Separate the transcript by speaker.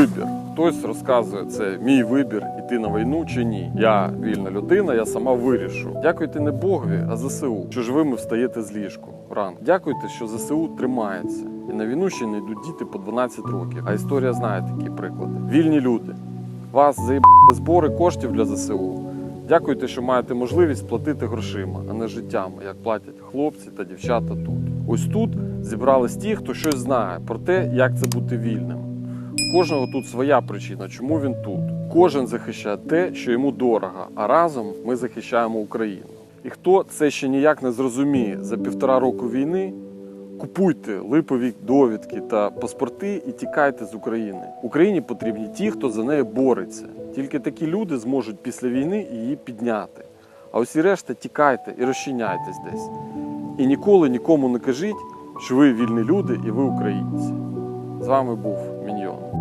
Speaker 1: вибір. Хтось розказує, це мій вибір іти на війну чи ні. Я вільна людина, я сама вирішу. Дякуйте не Богові, а ЗСУ, що живими встаєте з ліжку. Ран. Дякуйте, що ЗСУ тримається. І на війну ще не йдуть діти по 12 років. А історія знає такі приклади. Вільні люди. Вас заїбали збори коштів для ЗСУ. Дякуйте, що маєте можливість платити грошима, а не життями, як платять хлопці та дівчата тут. Ось тут зібрались ті, хто щось знає про те, як це бути вільним. Кожного тут своя причина, чому він тут. Кожен захищає те, що йому дорого, а разом ми захищаємо Україну. І хто це ще ніяк не зрозуміє за півтора року війни, купуйте липові довідки та паспорти і тікайте з України. Україні потрібні ті, хто за нею бореться. Тільки такі люди зможуть після війни її підняти. А усі решта тікайте і розчиняйтесь десь. І ніколи нікому не кажіть, що ви вільні люди і ви українці. З вами був